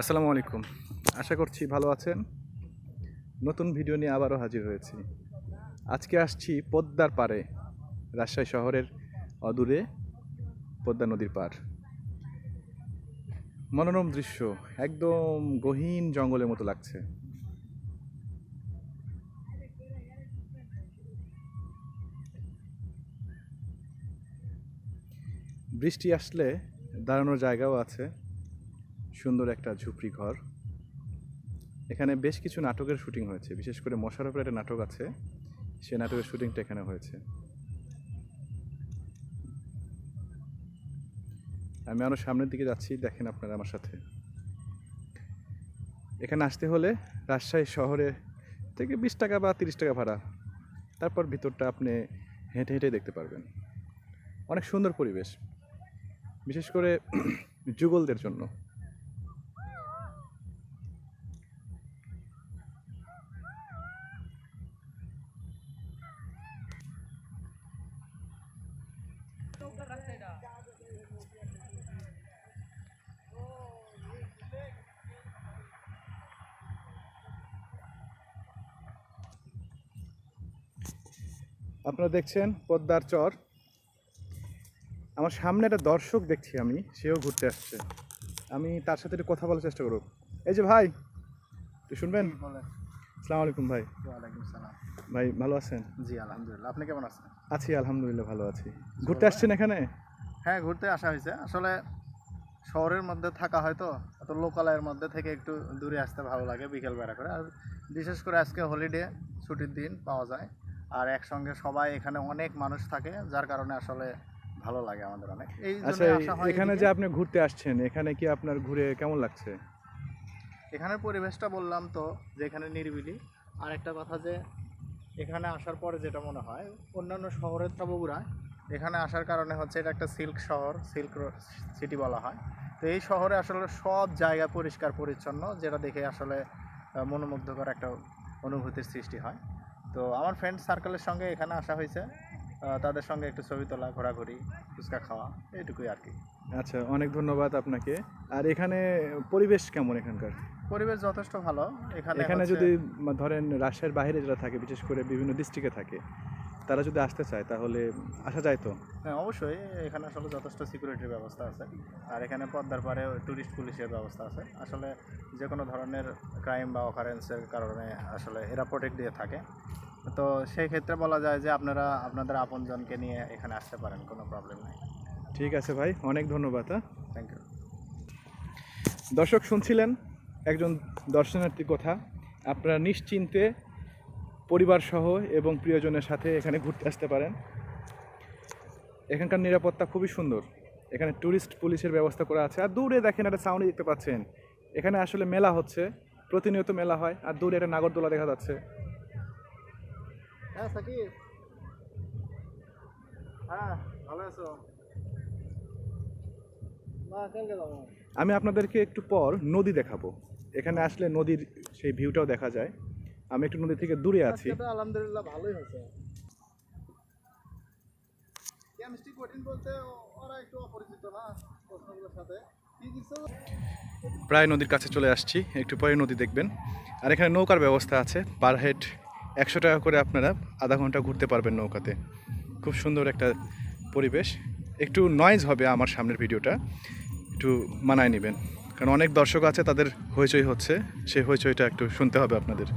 আসসালামু আলাইকুম। আশা করছি ভালো আছেন। নতুন ভিডিও নিয়ে আবারও হাজির হয়েছি। আজকে আসছি পদ্মার পাড়ে, রাজশাহী শহরের অদূরে পদ্মা নদীর পাড়। মনোরম দৃশ্য, একদম গহীন জঙ্গলের মতো লাগছে। বৃষ্টি আসলে দাঁড়ানোর জায়গাও আছে। সুন্দর একটা ঝুপড়ি ঘর। এখানে বেশ কিছু নাটকের শুটিং হয়েছে, বিশেষ করে মশার উপরে একটা নাটক আছে, সে নাটকের শুটিংটা এখানে হয়েছে। আমি আরও সামনের দিকে যাচ্ছি, দেখেন আপনারা আমার সাথে। এখানে আসতে হলে রাজশাহী শহরে থেকে বিশ টাকা বা তিরিশ টাকা ভাড়া। তারপর ভিতরটা আপনি হেঁটে হেঁটে দেখতে পারবেন। অনেক সুন্দর পরিবেশ, বিশেষ করে যুগলদের জন্য। আপনারা দেখছেন পদ্মার চর। আমার সামনে একটা দর্শক দেখছি আমি সেও ঘুরতে আসছে। আমি তার সাথে একটু কথা বলার চেষ্টা করব। এই যে ভাই একটু শুনবেন? আসসালামু আলাইকুম ভাই। ওয়ালাইকুম সালাম। ভাই ভালো আছেন? জি আলহামদুলিল্লাহ। আপনি কেমন আছেন? আছি আলহামদুলিল্লাহ ভালো আছি। ঘুরতে আসছেন এখানে? হ্যাঁ ঘুরতে আসা হয়েছে। আসলে শহরের মধ্যে থাকা হয়তো এত লোকালয়ের মধ্যে থেকে একটু দূরে আসতে ভালো লাগে বিকেল বেলা করে। আর বিশেষ করে আজকে হলিডে ছুটির দিন পাওয়া যায়। আর একসঙ্গে সবাই এখানে অনেক মানুষ থাকে যার কারণে আসলে ভালো লাগে আমাদের অনেক। এই আচ্ছা এখানে যে আপনি ঘুরতে আসছেন এখানে কি আপনার ঘুরে কেমন লাগছে? এখানের পরিবেশটা বললাম তো যে এখানে নিরিবিলি। আর একটা কথা যে এখানে আসার পরে যেটা মনে হয় অন্যান্য শহরের তো বগুড়ায় এখানে আসার কারণে হচ্ছে এটা একটা সিল্ক শহর সিল্ক সিটি বলা হয়। তো এই শহরে আসলে সব জায়গা পরিষ্কার পরিচ্ছন্ন যেটা দেখে আসলে মনোমুগ্ধকর একটা অনুভূতির সৃষ্টি হয়। তো আমার ফ্রেন্ড সার্কেলের সঙ্গে এখানে আসা হয়েছে। তাদের সঙ্গে একটু ছবি তোলা ঘোরাঘুরি ফুচকা খাওয়া এইটুকুই আর কি। আচ্ছা অনেক ধন্যবাদ আপনাকে। আর এখানে পরিবেশ কেমন এখানকার? পরিবেশ যথেষ্ট ভালো। এখানে এখানে যদি ধরেন রাজশাহীর বাইরে যারা থাকে বিশেষ করে বিভিন্ন ডিস্ট্রিক্টে থাকে তারা যদি আসতে চায় তাহলে আসা যায় তো? হ্যাঁ অবশ্যই। এখানে আসলে যথেষ্ট সিকিউরিটির ব্যবস্থা আছে। আর এখানে পদ্মার পারে ট্যুরিস্ট পুলিশের ব্যবস্থা আছে। আসলে যে কোনো ধরনের ক্রাইম বা অকারেন্সের কারণে আসলে এরা প্রোটেক্ট দিয়ে থাকে। তো সেই ক্ষেত্রে বলা যায় যে আপনারা আপনাদের আপনজনকে নিয়ে এখানে আসতে পারেন কোনো প্রবলেম নেই। ঠিক আছে ভাই অনেক ধন্যবাদ হ্যাঁ? থ্যাংক ইউ দর্শক শুনছিলেন একজন দর্শনার্থীর কথা। আপনারা নিশ্চিন্তে পরিবার সহ এবং প্রিয়জনের সাথে এখানে ঘুরতে আসতে পারেন। এখানকার নিরাপত্তা খুবই সুন্দর। এখানে ট্যুরিস্ট পুলিশের ব্যবস্থা করা আছে। আর দূরে দেখেন একটা সাউন্ড দেখতে পাচ্ছেন। এখানে আসলে মেলা হচ্ছে। প্রতিনিয়ত মেলা হয়। আর দূরে একটা নাগরদোলা দেখা যাচ্ছে। হ্যাঁ সাকিব। হ্যাঁ ভালো আছো? আমি আপনাদেরকে একটু পর নদী দেখাবো। এখানে আসলে নদীর সেই ভিউটাও দেখা যায়। আমি একটু নদী থেকে দূরে আছি। আলহামদুলিল্লাহ ভালোই হয়েছে। কেমিস্ট্রি কঠিন বলতে ওরা একটু অপরিচিত না প্রশ্নগুলোর সাথে। প্রায় নদীর কাছে চলে আসছি একটু পরে নদী দেখবেন। আর এখানে নৌকার ব্যবস্থা আছে পার হেড একশো টাকা করে আপনারা আধা ঘণ্টা ঘুরতে পারবেন নৌকাতে। খুব সুন্দর একটা পরিবেশ। একটু নয়েজ হবে আমার সামনের ভিডিওটা একটু মানায় নেবেন। কারণ অনেক দর্শক আছে তাদের হইচই হচ্ছে। সেই হইচইটা একটু শুনতে হবে আপনাদের।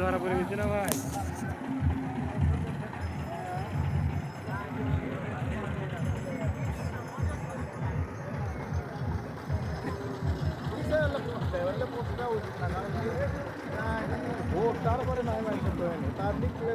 ধরা পড়ে গেছি না ভাই? তারপরে নাই মাই করতে তার দিক থেকে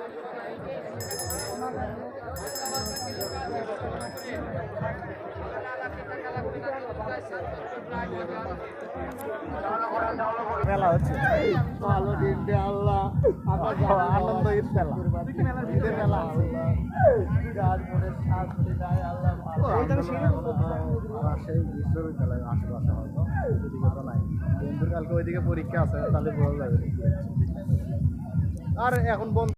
মেলা হচ্ছে। ভালো দিন দে আল্লাহ আনন্দ ঈদ মেলা। ঈদের মেলা বিশ্ববিদ্যালয়ের আশেপাশে হয়তো ওইদিকে তো নাই। বন্ধুর কালকে ওইদিকে পরীক্ষা আছে তাহলে বোঝা যাবে। আর এখন বন্ধু